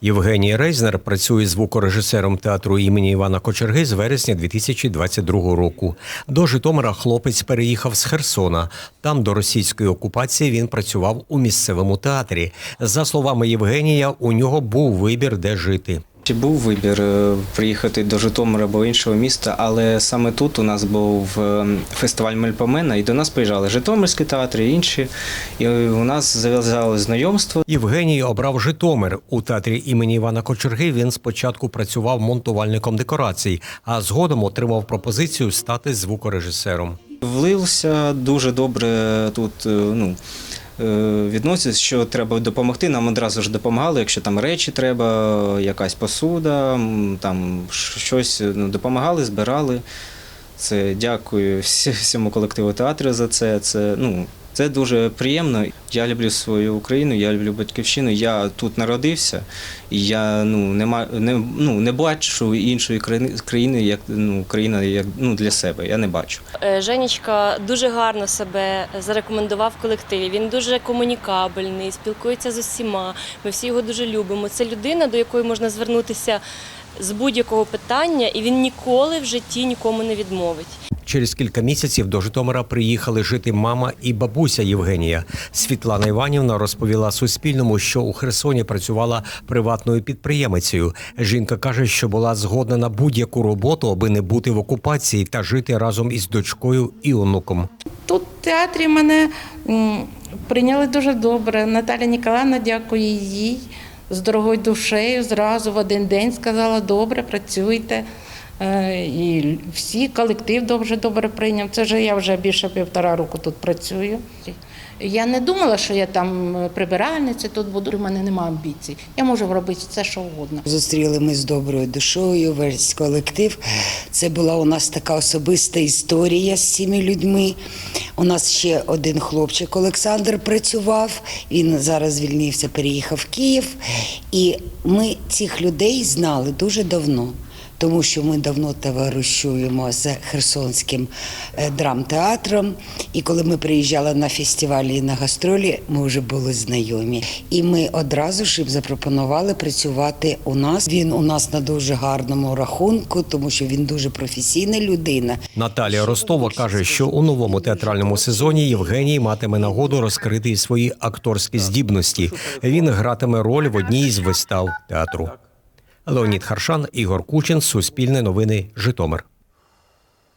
Євгеній Рейзнер працює звукорежисером театру імені Івана Кочерги з вересня 2022 року. До Житомира хлопець переїхав з Херсона. Там до російської окупації він працював у місцевому театрі. За словами Євгенія, у нього був вибір, де жити. Чи був вибір е, приїхати до Житомира або іншого міста, але саме тут у нас був е, фестиваль Мельпомена, і до нас приїжджали Житомирські театри і інші. І у нас зав'язали знайомство. Євгеній обрав Житомир. У театрі імені Івана Кочерги він спочатку працював монтувальником декорацій, а згодом отримав пропозицію стати звукорежисером. Влився дуже добре тут. е, Ну, е, Відноситься, що треба допомогти. Нам одразу ж допомагали, якщо там речі треба, якась посуда, там щось ну, допомагали, збирали. Це дякую всьому колективу театру за це. Це, ну, це дуже приємно. Я люблю свою Україну, я люблю батьківщину. Я тут народився, і я ну, не, ма- не, ну, не бачу іншої країни, як ну, країна як, ну, для себе. Я не бачу. Е, Женечка дуже гарно себе зарекомендував в колективі. Він дуже комунікабельний, спілкується з усіма. Ми всі його дуже любимо. Це людина, до якої можна звернутися з будь-якого питання, і він ніколи в житті нікому не відмовить. Через кілька місяців до Житомира приїхали жити мама і бабуся Євгенія. Світлана Іванівна розповіла Суспільному, що у Херсоні працювала приватною підприємицею. Жінка каже, що була згодна на будь-яку роботу, аби не бути в окупації та жити разом із дочкою і онуком. Тут в театрі мене прийняли дуже добре. Наталя Ніколаївна, дякую їй з дорогою душею. Зразу в один день сказала, добре, працюйте. Е, І всі колектив дуже добре прийняв. Це вже я вже більше півтора року тут працюю. Я не думала, що я там прибиральниця тут буду. У мене немає амбіцій. Я можу робити все, що угодно. Зустріли ми з доброю душою, весь колектив. Це була у нас така особиста історія з цими людьми. У нас ще один хлопчик Олександр працював. Він зараз звільнився, переїхав в Київ. І ми цих людей знали дуже давно. Тому що ми давно товаришуємо з Херсонським е, драмтеатром. І коли ми приїжджали на фестивалі і на гастролі, ми вже були знайомі. І ми одразу ж їм запропонували працювати у нас. Він у нас на дуже гарному рахунку, тому що він дуже професійна людина. Наталія Ростова каже, що у новому театральному сезоні Євгеній матиме нагоду розкрити свої акторські здібності. Він гратиме роль в одній із вистав театру. Леонід Харшан, Ігор Кучин, Суспільне новини, Житомир.